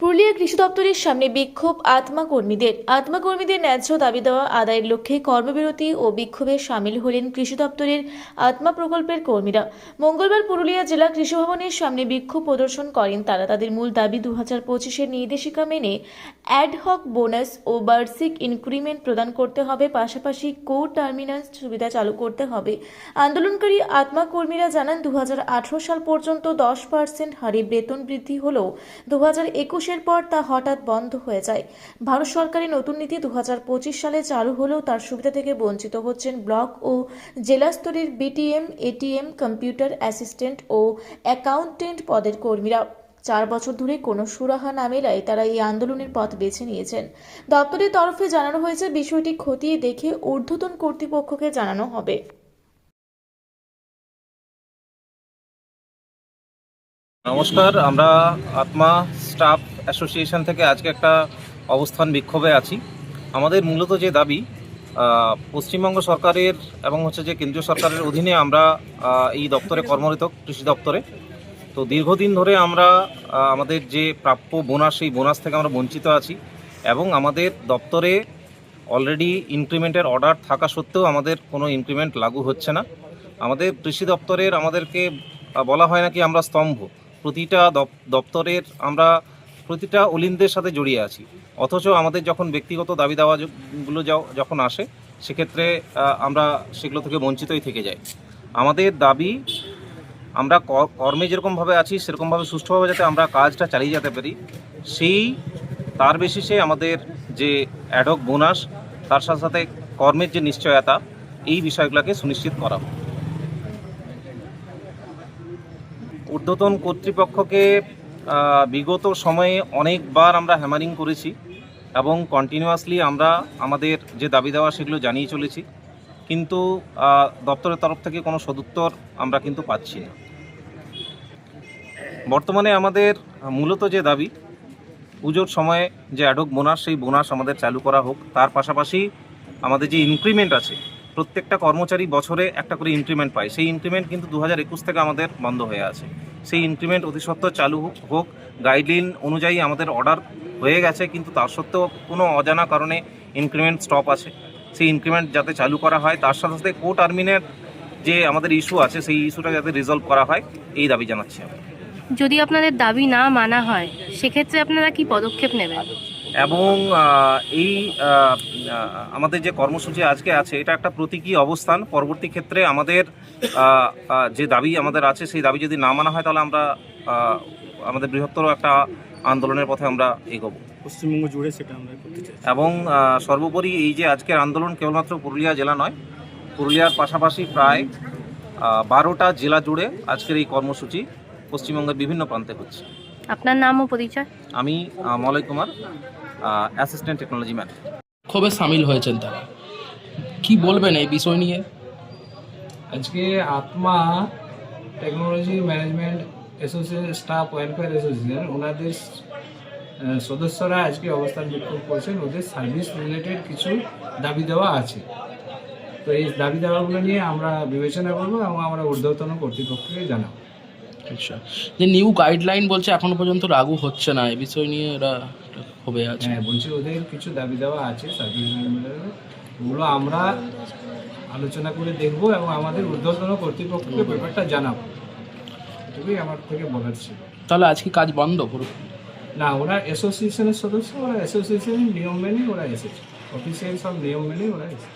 পুরুলিয়া কৃষি দপ্তরের সামনে বিক্ষোভ আত্মা কর্মীদের আত্মা কর্মীদের ন্যায্য দাবি দেওয়া আদায়ের লক্ষ্যে কর্মবিরতি ও বিক্ষোভে সামিল হলেন কৃষি দপ্তরের আত্মা প্রকল্পের কর্মীরা। মঙ্গলবার পুরুলিয়া জেলা কৃষি ভবনের সামনে বিক্ষোভ প্রদর্শন করেন তারা। তাদের মূল দাবি দু হাজার পঁচিশের নির্দেশিকা মেনে অ্যাডহক বোনাস ও বার্ষিক ইনক্রিমেন্ট প্রদান করতে হবে। পাশাপাশি কো টার্মিনাস সুবিধা চালু করতে হবে। আন্দোলনকারী আত্মা কর্মীরা জানান দু হাজার আঠেরো সাল পর্যন্ত দশ পার্সেন্ট হারে বেতন বৃদ্ধি হলেও দু হাজার একুশ একুশের পর তা হঠাৎ বন্ধ হয়ে যায়। ভারত সরকারের নতুন নীতি দু হাজার পঁচিশ সালে চালু হলেও তার সুবিধা থেকে বঞ্চিত হচ্ছেন ব্লক ও জেলা স্তরের বিটিএম, এটিএম, কম্পিউটার অ্যাসিস্ট্যান্ট ও অ্যাকাউন্টেন্ট পদের কর্মীরা। চার বছর ধরে কোনো সুরাহা না মেলায় তারা এই আন্দোলনের পথ বেছে নিয়েছেন। দপ্তরের তরফে জানানো হয়েছে, বিষয়টি খতিয়ে দেখে ঊর্ধ্বতন কর্তৃপক্ষকে জানানো হবে। নমস্কার, আমরা আত্মা স্টাফ অ্যাসোসিয়েশন থেকে আজকে একটা অবস্থান বিক্ষোভে আছি। আমাদের মূলত যে দাবি পশ্চিমবঙ্গ সরকারের এবং হচ্ছে যে কেন্দ্রীয় সরকারের অধীনে আমরা এই দপ্তরে কর্মরত কৃষি দপ্তরে। তো দীর্ঘদিন ধরে আমরা আমাদের যে প্রাপ্য বোনাস, সেই বোনাস থেকে আমরা বঞ্চিত আছি এবং আমাদের দপ্তরে অলরেডি ইনক্রিমেন্টের অর্ডার থাকা সত্ত্বেও আমাদের কোনো ইনক্রিমেন্ট লাগু হচ্ছে না। আমাদের কৃষি দপ্তরের আমাদেরকে বলা হয় নাকি আমরা স্তম্ভ। প্রতিটা দপ্তরের আমরা প্রতিটা অলিন্দের সাথে জড়িয়ে আছি অথচ আমাদের যখন ব্যক্তিগত দাবি দাওয়াগুলো যখন আসে, সেক্ষেত্রে আমরা সেগুলো থেকে বঞ্চিতই থেকে যাই আমাদের দাবি, আমরা কর্মে যেরকমভাবে আছি, সেরকমভাবে সুষ্ঠুভাবে যাতে আমরা কাজটা চালিয়ে যেতে পারি, সেই, তার বেসিসে আমাদের যে অ্যাডক বোনাস তার সাথে সাথে কর্মের যে নিশ্চয়তা, এই বিষয়গুলোকে সুনিশ্চিত করা হোক। ঊর্ধ্বতন কর্তৃপক্ষকে বিগত সময়ে অনেকবার আমরা হ্যামারিং করেছি এবং কন্টিনিউয়াসলি আমরা আমাদের যে দাবি দেওয়া সেগুলো জানিয়ে চলেছি। কিন্তু দপ্তরের তরফ থেকে কোনো সদুত্তর আমরা কিন্তু পাচ্ছি না। বর্তমানে আমাদের মূলত যে দাবি, পুজোর সময়ে যে অ্যাডক বোনাস সেই বোনাস আমাদের চালু করা হোক। তার পাশাপাশি আমাদের যে ইনক্রিমেন্ট আছে, প্রত্যেকটা কর্মচারী বছরে একটা করে ইনক্রিমেন্ট পায়। সেই ইনক্রিমেন্ট কিন্তু দু হাজার একুশ থেকে আমাদের বন্ধ হয়ে আছে। সেই ইনক্রিমেন্ট অতি সত্ত্বর চালু হোক- গাইডলাইন অনুযায়ী আমাদের অর্ডার হয়ে গেছে, কিন্তু তার সত্ত্বেও কোনো অজানা কারণে ইনক্রিমেন্ট স্টপ আছে। সেই ইনক্রিমেন্ট যাতে চালু করা হয়, তার সাথে সাথে কো টার্মিনের যে আমাদের ইস্যু আছে, সেই ইস্যুটা যাতে রিজলভ করা হয়, এই দাবি জানাচ্ছি যদি আপনাদের দাবি না মানা হয়, সেক্ষেত্রে আপনারা কি পদক্ষেপ নেবেন? এবং এই আমাদের যে কর্মসূচি আজকে আছে এটা একটা প্রতীকী অবস্থান। পরবর্তী ক্ষেত্রে আমাদের যে দাবি আমাদের আছে সেই দাবি যদি না মানা হয় তাহলে আমরা আমাদের বৃহত্তর একটা আন্দোলনের পথে আমরা এগোবো। পশ্চিমবঙ্গ জুড়ে সেটা আমরা করতে চাই এবং সর্বোপরি এই যে আজকের আন্দোলন কেবলমাত্র পুরুলিয়া জেলা নয় পুরুলিয়ার পাশাপাশি প্রায় বারোটা জেলা জুড়ে আজকের এই কর্মসূচি পশ্চিমবঙ্গের বিভিন্ন প্রান্তে হচ্ছে। আপনার নাম ও পরিচয়? আমি Malay Kumar. Assistant technology man ক্ষোভে সামিল হয়েছেন তারা। কি বলবেন এই বিষয় নিয়ে? আজকে ATMA technology management association staff welfare association ওনাদের সদস্যরা আজকে অবস্থান বিক্ষোভ করছেন। ওদের সার্ভিস রিলেটেড কিছু দাবি দেওয়া আছে। তো এই দাবি দেওয়াগুলো নিয়ে আমরা বিবেচনা করব এবং আমরা ঊর্ধ্বতন কর্তৃপক্ষকে জানাব। আচ্ছা। যে নিউ গাইডলাইন বলছে এখনও পর্যন্ত লাগু হচ্ছে না এই বিষয় নিয়ে এরা ক্ষোভে আছে। হ্যাঁ বলছি ওদের কিছু দাবি দেওয়া আছে সার্ভিস ওগুলো আমরা আলোচনা করে দেখব এবং আমাদের ঊর্ধ্বতন কর্তৃপক্ষকে ব্যাপারটা জানাব। এটুকুই আমার থেকে বলার ছিল। তাহলে আজকে কাজ বন্ধ পুরো? না ওরা অ্যাসোসিয়েশনের সদস্য ওরা অ্যাসোসিয়েশনের নিয়ম মেনে ওরা এসেছে। অফিসিয়াল সব নিয়ম মেনে ওরা এসেছে।